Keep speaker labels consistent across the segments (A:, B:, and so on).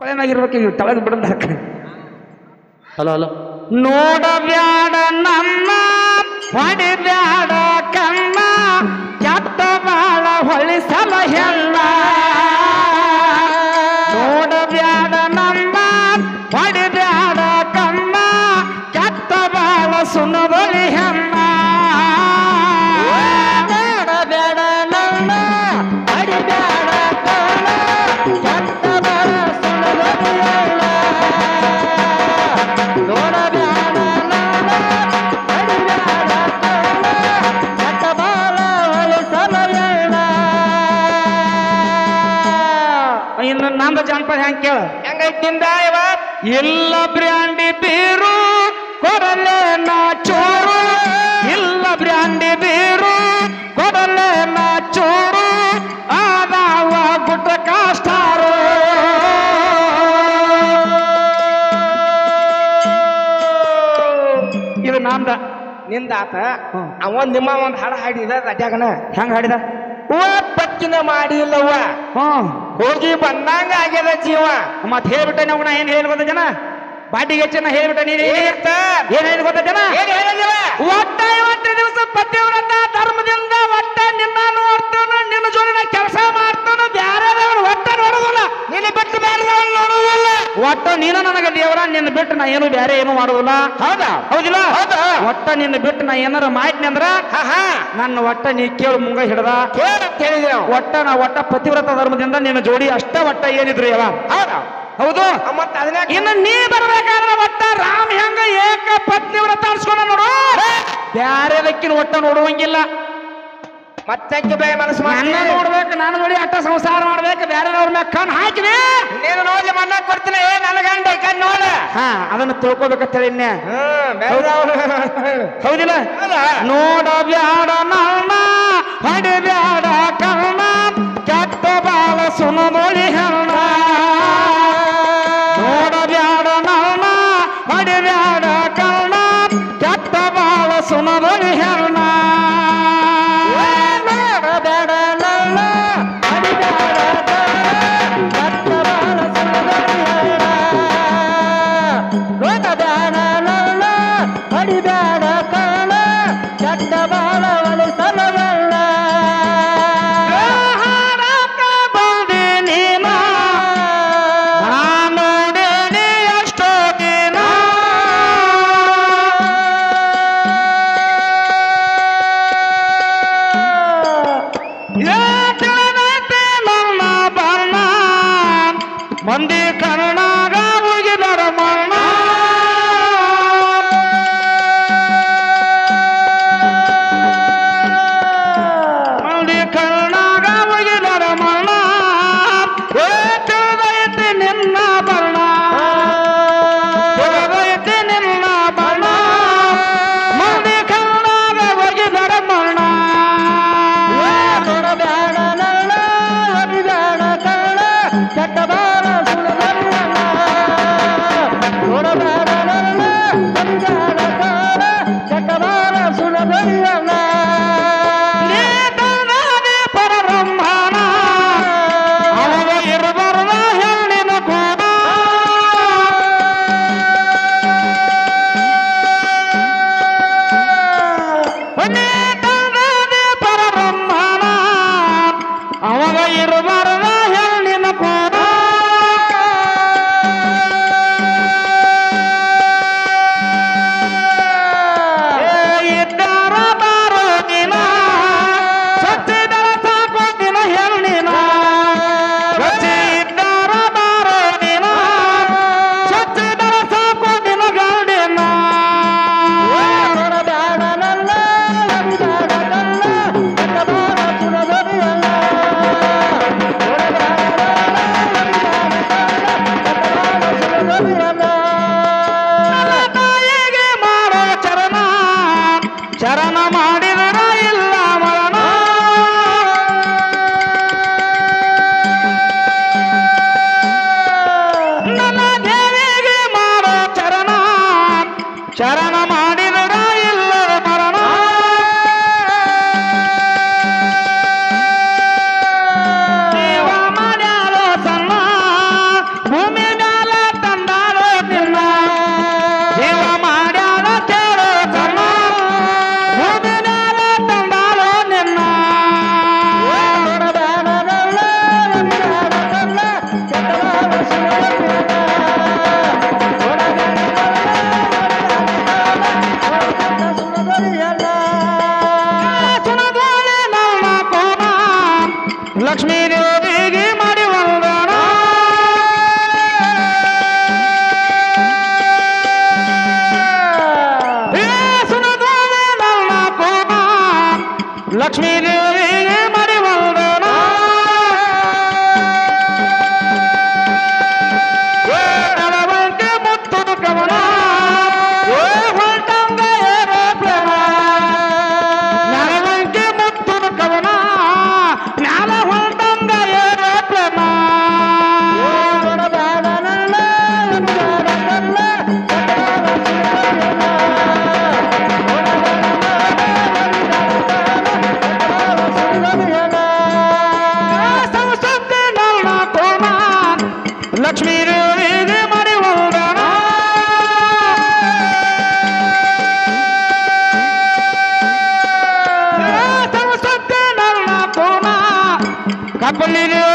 A: ಕೊಳೆನಾಗಿರ್ಬೇಕು ಈಗ ತಳಗ್ ಬಿಡದ
B: hello hello.
A: ನೋಡಬ್ಯಾಡ ನನ್ನ ಹೊಡಿಬ್ಯಾಡ. ಇನ್ನು ನಂದ ಜನಪದ ಹೆಂಗ್ ಕೇಳ? ಹೆಂಗೈತಿ ನಿಂದ ಇವ ಇಲ್ಲ ಬ್ರ್ಯಾಂಡಿ ಬೀರು ಕೊಡಲೆ ನಾ ಚೋರು. ಇಲ್ಲ ಬ್ರ್ಯಾಂಡಿ ಬೀರು ಕೊಡಲೆ ನಾ ಚೋರು. ಆದಾವ ಗುಡ್ಡ ಕಾಸ್ಟಾರು ಇದು ನಂದ. ನಿಂದಾತ.
C: ಅವ ನಿಮ್ಮ ಒಂದ್ ಹಾಡ ಹಾಡಿದ ಅಡ್ಯಾಗನ.
A: ಹೆಂಗ್ ಹಾಡಿದ?
C: ಪಕ್ಕಿನ ಮಾಡಿಲ್ಲವ್ವ.
A: ಹ್ಮ್
C: ಹೋಗಿ ಬಂದಂಗ ಆಗ್ಯದ ಜೀವ.
A: ಮತ್ ಹೇಳ್ಬಿಟ್ಟೆ ನಾವು ನಾ ಏನ್ ಹೇಳ್ಬೋದ ಜನ? ಬಾಟಿಗೆ ಹೆಚ್ಚನ ಹೇಳ್ಬಿಟ್ಟ ನೀನ್
C: ಏನಿರ್ತ?
A: ಏನ್ ಹೇಳ್ಬೋದ ಜನ? ಒಟ್ಟ ಇವತ್ತು ದಿವಸ ಪತಿವ್ರತ ಧರ್ಮದಿಂದ ಒಟ್ಟ ನಿನ್ನ ನೋಡ್ತಾನು ನಿನ್ನ ಜೋಡಿ ನಾ ಕೆಲಸ ಮಾಡ್ತಾನು ಬ್ಯಾರೆದವ್ರು ಒಟ್ಟ ನೋಡುದಿಲ್ಲ
C: ನಿನ್ನ ಬಿಟ್ಟು ಬೇರೆದವ್ರು ನೋಡುವುದಿಲ್ಲ
A: ಒಟ್ಟ ನೀನ ನನಗ ದೇವರ ನಿನ್ನ ಬಿಟ್ಟು ನಾ ಏನು ಬೇರೆ ಏನು ಮಾಡುದಿಲ್ಲ?
C: ಹೌದಾ?
A: ಹೌದಿಲ್ಲ?
C: ಹೌದಾ?
A: ಒಟ್ಟ ನಿನ್ನ ಬಿಟ್ಟು ನಾ ಏನಾರ ಮಾಡ್ತೀನಿ ಅಂದ್ರ ನನ್ನ ಒಟ್ಟ ನೀ ಕೇಳು ಮುಂಗ ಹಿಡ್ದ.
C: ಕೇಳ ಅಂತ ಹೇಳಿದ್ವಿ ನಾವು
A: ಒಟ್ಟ ನಾ ಒಟ್ಟ ಪತಿವ್ರತ ಧರ್ಮದಿಂದ ನಿನ್ನ ಜೋಡಿ ಅಷ್ಟ ಒಟ್ಟ ಏನಿದ್ರು ಯಾವ
C: ಹೌದಾ?
A: ಹೌದು?
C: ಮತ್ತ ಅದನ್ನ
A: ಇನ್ನು ನೀ ಬರ್ಬೇಕಾದ್ರೆ ಒಟ್ಟ ರಾಮ್ ಹೆಂಗ ಏಕ ಪತ್ನಿ ವ್ರತ ಅನ್ಸ್ಕೊಂಡ ನೋಡು. ಬ್ಯಾರೆದಕ್ಕಿನ ಒಟ್ಟ ನೋಡುವಂಗಿಲ್ಲ.
C: ಮತ್ತೆ ಬೇ ಮನಸ್ಸು ಅನ್ನ
A: ನೋಡ್ಬೇಕು ನಾನು ನೋಡಿ ಅಟ್ಟ ಸಂಸಾರ ಮಾಡ್ಬೇಕು ಬೇರೆ ಮ್ಯಾಗ ಕಣ್ ಹಾಕಿದೆ.
C: ನೀನು ನೋಡಿ ಮನ್ನ ಕೊಡ್ತೀನಿ ನನ್ನ ಗಂಡ ಈ ಕಣ್ ನೋಡ.
A: ಹಾ ಅದನ್ನ ತಿಳ್ಕೊಬೇಕಂತ ಹೇಳಿ ಹೌದಿಲ್ಲ?
C: ಹೌದಾ?
A: ನೋಡ ಬ್ಯಾಡ ನನ್ನ ஆண்டவா ತಾಯಿಗೆ ಮಾಡೋ ಚರಣ? ಚರಣ ಮಾಡಿದರ ಇಲ್ಲ ಮರಣ. ನನ್ನ ದೇವಿಗೆ ಮಾಡೋ ಚರಣ. ಚರಣ ಮಾಡಿದರ i'm a Napoli,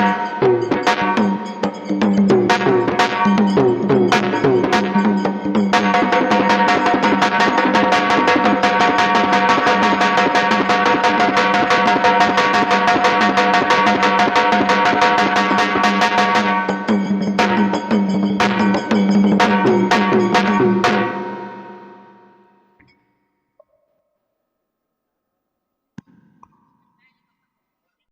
A: Thank you.